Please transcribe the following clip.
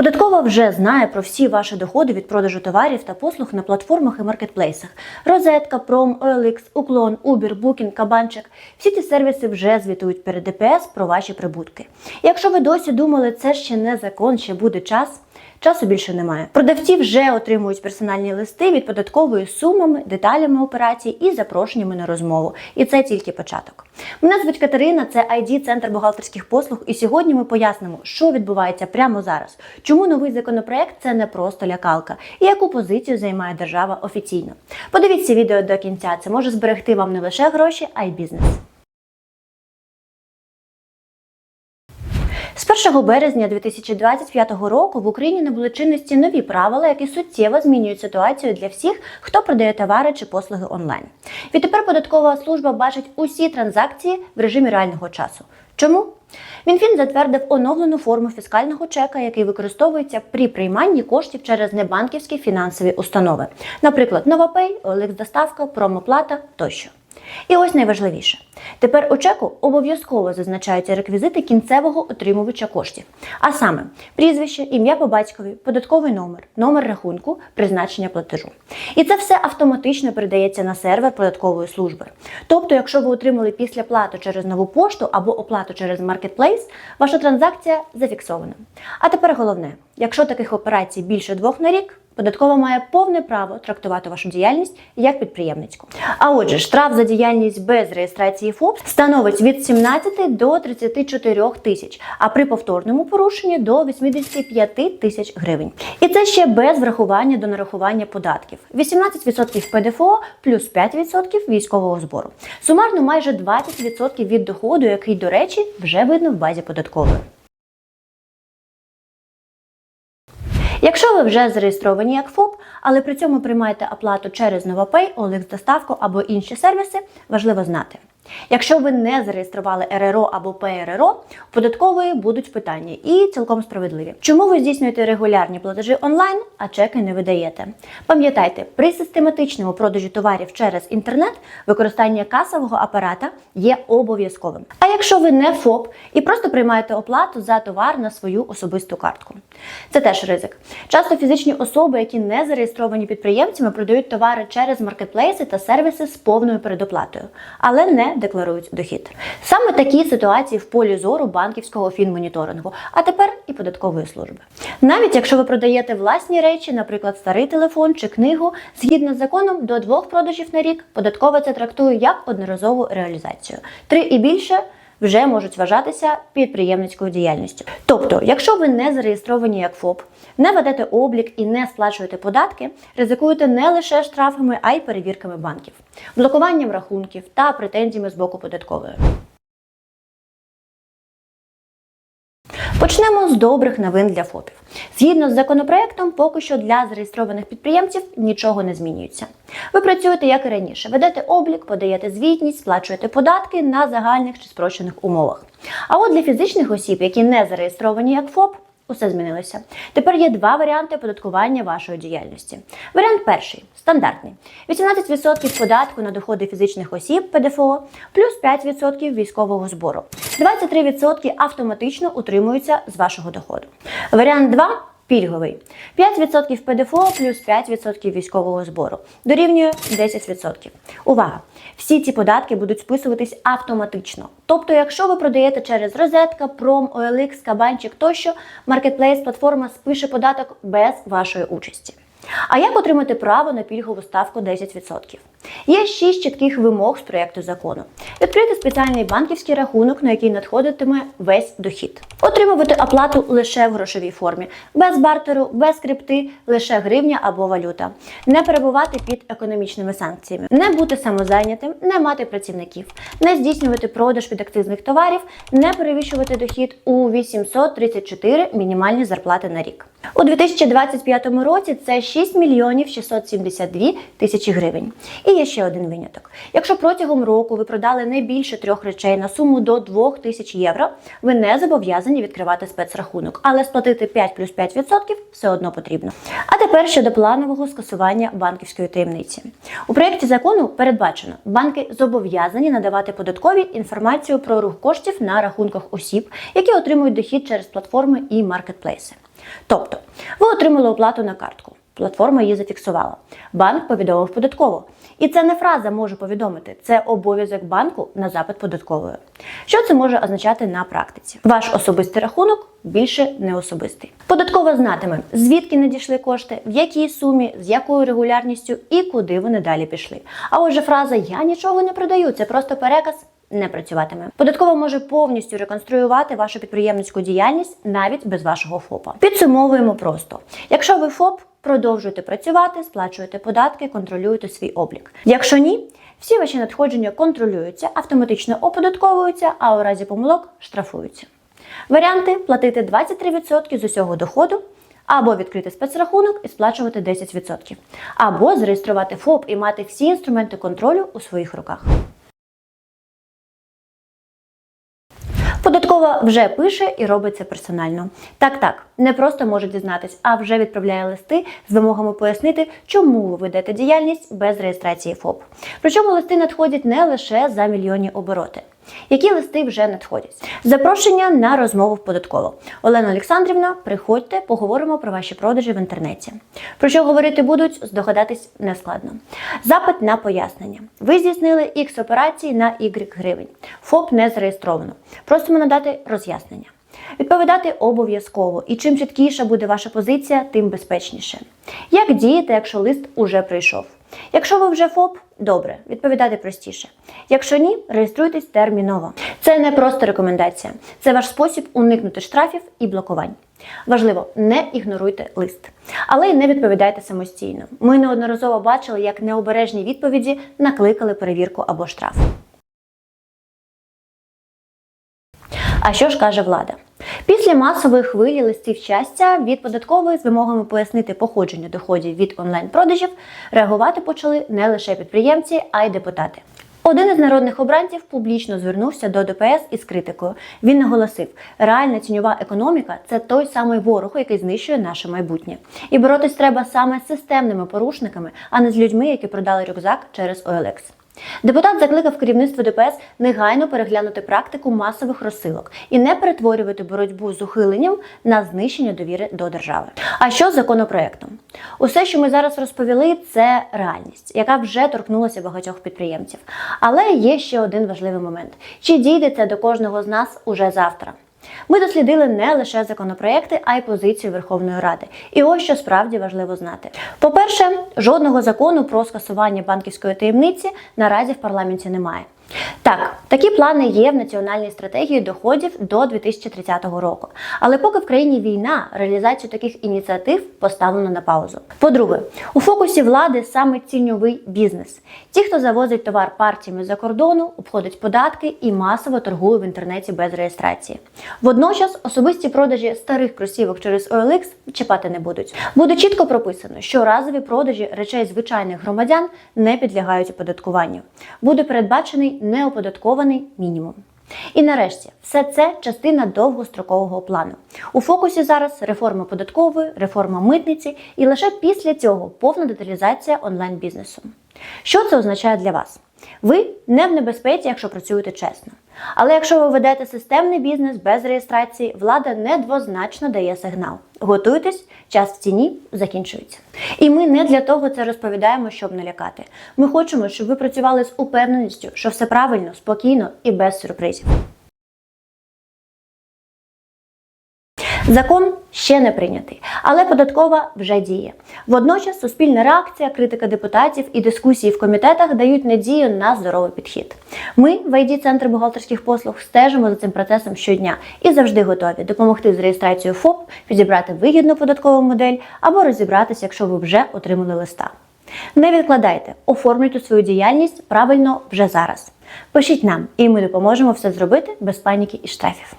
Податкова вже знає про всі ваші доходи від продажу товарів та послуг на платформах і маркетплейсах. Розетка, Пром, OLX, Уклон, Uber, Booking, Кабанчик. Всі ці сервіси вже звітують перед ДПС про ваші прибутки. Якщо ви досі думали, це ще не закон, ще буде час. Часу більше немає. Продавці вже отримують персональні листи від податкової сумами, деталями операцій і запрошеннями на розмову. І це тільки початок. Мене звуть Катерина, це ID Центр бухгалтерських послуг. І сьогодні ми пояснимо, що відбувається прямо зараз, чому новий законопроект це не просто лякалка, і яку позицію займає держава офіційно. Подивіться відео до кінця. Це може зберегти вам не лише гроші, а й бізнес. 1 березня 2025 року в Україні набули чинності нові правила, які суттєво змінюють ситуацію для всіх, хто продає товари чи послуги онлайн. Відтепер податкова служба бачить усі транзакції в режимі реального часу. Чому? Мінфін затвердив оновлену форму фіскального чека, який використовується при прийманні коштів через небанківські фінансові установи, наприклад, Новопей, OLX доставка, промоплата тощо. І ось найважливіше. Тепер у чеку обов'язково зазначаються реквізити кінцевого отримувача коштів, а саме прізвище, ім'я по батькові, податковий номер, номер рахунку, призначення платежу. І це все автоматично передається на сервер податкової служби. Тобто, якщо ви отримали після плату через нову пошту або оплату через маркетплейс, ваша транзакція зафіксована. А тепер головне: якщо таких операцій більше двох на рік, Податкова має повне право трактувати вашу діяльність як підприємницьку. А отже, штраф за діяльність без реєстрації ФОП становить від 17 до 34 тисяч, а при повторному порушенні до 85 тисяч гривень. І це ще без врахування до нарахування податків: 18% ПДФО плюс 5% військового збору. Сумарно майже 20% від доходу, який, до речі, вже видно в базі податкової. Якщо ви вже зареєстровані як ФОП, але при цьому приймаєте оплату через Новопей, OLX доставку або інші сервіси, важливо знати. Якщо ви не зареєстрували РРО або ПРРО, податкової будуть питання і цілком справедливі. Чому ви здійснюєте регулярні платежі онлайн, а чеки не видаєте? Пам'ятайте, при систематичному продажі товарів через інтернет використання касового апарата є обов'язковим. А якщо ви не ФОП і просто приймаєте оплату за товар на свою особисту картку, це теж ризик. Часто фізичні особи, які не зареєстровані підприємцями, продають товари через маркетплейси та сервіси з повною передоплатою, але не декларують дохід. Саме такі ситуації в полі зору банківського фінмоніторингу, а тепер і податкової служби. Навіть якщо ви продаєте власні речі, наприклад, старий телефон чи книгу, згідно з законом до двох продажів на рік, податкова це трактує як одноразову реалізацію. Три і більше. Вже можуть вважатися підприємницькою діяльністю. Тобто, якщо ви не зареєстровані як ФОП, не ведете облік і не сплачуєте податки, ризикуєте не лише штрафами, а й перевірками банків, блокуванням рахунків та претензіями з боку податкової. Почнемо з добрих новин для ФОПів. Згідно з законопроектом, поки що для зареєстрованих підприємців нічого не змінюється. Ви працюєте як і раніше, ведете облік, подаєте звітність, сплачуєте податки на загальних чи спрощених умовах. А от для фізичних осіб, які не зареєстровані як ФОП, Усе змінилося. Тепер є два варіанти оподаткування вашої діяльності. Варіант перший стандартний: 18% податку на доходи фізичних осіб ПДФО, плюс 5% військового збору. 23% автоматично утримуються з вашого доходу. Варіант 2 пільговий. 5% ПДФО плюс 5% військового збору. Дорівнює 10%. Увага! Всі ці податки будуть списуватись автоматично. Тобто, якщо ви продаєте через розетка, пром, OLX, кабанчик тощо, маркетплейс платформа спише податок без вашої участі. А як отримати право на пільгову ставку 10%? Є шість чітких вимог з проєкту закону: відкрити спеціальний банківський рахунок, на який надходитиме весь дохід, отримувати оплату лише в грошовій формі, без бартеру, без крипти, лише гривня або валюта, не перебувати під економічними санкціями, не бути самозайнятим, не мати працівників, не здійснювати продаж підакцизних товарів, не перевищувати дохід у 834 мінімальні зарплати на рік. У 2025 році це 6 мільйонів 672 тисячі гривень. Є ще один виняток. Якщо протягом року ви продали не більше трьох речей на суму до 2 тисяч євро, ви не зобов'язані відкривати спецрахунок, але сплатити 5 плюс 5% все одно потрібно. А тепер щодо планового скасування банківської таємниці. У проєкті закону передбачено, банки зобов'язані надавати податкові інформацію про рух коштів на рахунках осіб, які отримують дохід через платформи і маркетплейси. Тобто, ви отримали оплату на картку. Платформа її зафіксувала. Банк повідомив податково. І це не фраза може повідомити, це обов'язок банку на запит податкової. Що це може означати на практиці? Ваш особистий рахунок більше не особистий. Податкова знатиме, звідки надійшли кошти, в якій сумі, з якою регулярністю і куди вони далі пішли. А отже, фраза Я нічого не продаю, це просто переказ. Не працюватиме. Податкова може повністю реконструювати вашу підприємницьку діяльність навіть без вашого ФОПа. Підсумовуємо просто: якщо ви ФОП, продовжуєте працювати, сплачуєте податки, контролюєте свій облік. Якщо ні, всі ваші надходження контролюються, автоматично оподатковуються, а у разі помилок штрафуються. Варіанти платити 23% з усього доходу. Або відкрити спецрахунок і сплачувати 10%. Або зареєструвати ФОП і мати всі інструменти контролю у своїх руках. Податкова вже пише і робить це персонально. Так, так, не просто може дізнатись, а вже відправляє листи з вимогами пояснити, чому ви ведете діяльність без реєстрації ФОП. Причому листи надходять не лише за мільйонні обороти. Які листи вже надходять? Запрошення на розмову в податково. Олена Олександрівна, приходьте, поговоримо про ваші продажі в інтернеті. Про що говорити будуть, здогадатись нескладно. Запит на пояснення. Ви здійснили X операцій на Y гривень. ФОП не зареєстровано. Просимо надати роз'яснення. Відповідати обов'язково, і чим чіткіша буде ваша позиція, тим безпечніше. Як діяти, якщо лист уже прийшов? Якщо ви вже ФОП, добре, відповідати простіше. Якщо ні, реєструйтесь терміново. Це не просто рекомендація, це ваш спосіб уникнути штрафів і блокувань. Важливо, не ігноруйте лист, але й не відповідайте самостійно. Ми неодноразово бачили, як необережні відповіді накликали перевірку або штраф. А що ж каже влада? Після масової хвилі листів щастя від податкової з вимогами пояснити походження доходів від онлайн-продажів реагувати почали не лише підприємці, а й депутати. Один із народних обранців публічно звернувся до ДПС із критикою. Він наголосив, реальна тіньова економіка це той самий ворог, який знищує наше майбутнє. І боротись треба саме з системними порушниками, а не з людьми, які продали рюкзак через OLX. Депутат закликав керівництво ДПС негайно переглянути практику масових розсилок і не перетворювати боротьбу з ухиленням на знищення довіри до держави. А що з законопроектом? Усе, що ми зараз розповіли, це реальність, яка вже торкнулася багатьох підприємців. Але є ще один важливий момент: чи дійде це до кожного з нас уже завтра? Ми дослідили не лише законопроекти, а й позицію Верховної Ради. І ось що справді важливо знати. По-перше, жодного закону про скасування банківської таємниці наразі в парламенті немає. Так, такі плани є в національній стратегії доходів до 2030 року. Але поки в країні війна, реалізацію таких ініціатив поставлено на паузу. По-друге, у фокусі влади саме тіньовий бізнес. Ті, хто завозить товар партіями за кордону, обходить податки і масово торгує в інтернеті без реєстрації. Водночас особисті продажі старих кросівок через OLX чіпати не будуть. Буде чітко прописано, що разові продажі речей звичайних громадян не підлягають оподаткуванню. Буде передбачений неоподаткований мінімум. І нарешті, все це частина довгострокового плану. У фокусі зараз реформа податкової, реформа митниці, і лише після цього повна деталізація онлайн-бізнесу. Що це означає для вас? Ви не в небезпеці, якщо працюєте чесно. Але якщо ви ведете системний бізнес без реєстрації, влада недвозначно дає сигнал. Готуйтесь, час в ціні закінчується. І ми не для того це розповідаємо, щоб налякати. Ми хочемо, щоб ви працювали з упевненістю, що все правильно, спокійно і без сюрпризів. Закон ще не прийнятий, але податкова вже діє. Водночас суспільна реакція, критика депутатів і дискусії в комітетах дають надію на здоровий підхід. Ми в ID центр бухгалтерських послуг стежимо за цим процесом щодня і завжди готові допомогти з реєстрацією ФОП, підібрати вигідну податкову модель або розібратися, якщо ви вже отримали листа. Не відкладайте, оформлюйте свою діяльність правильно вже зараз. Пишіть нам, і ми допоможемо все зробити без паніки і штрафів.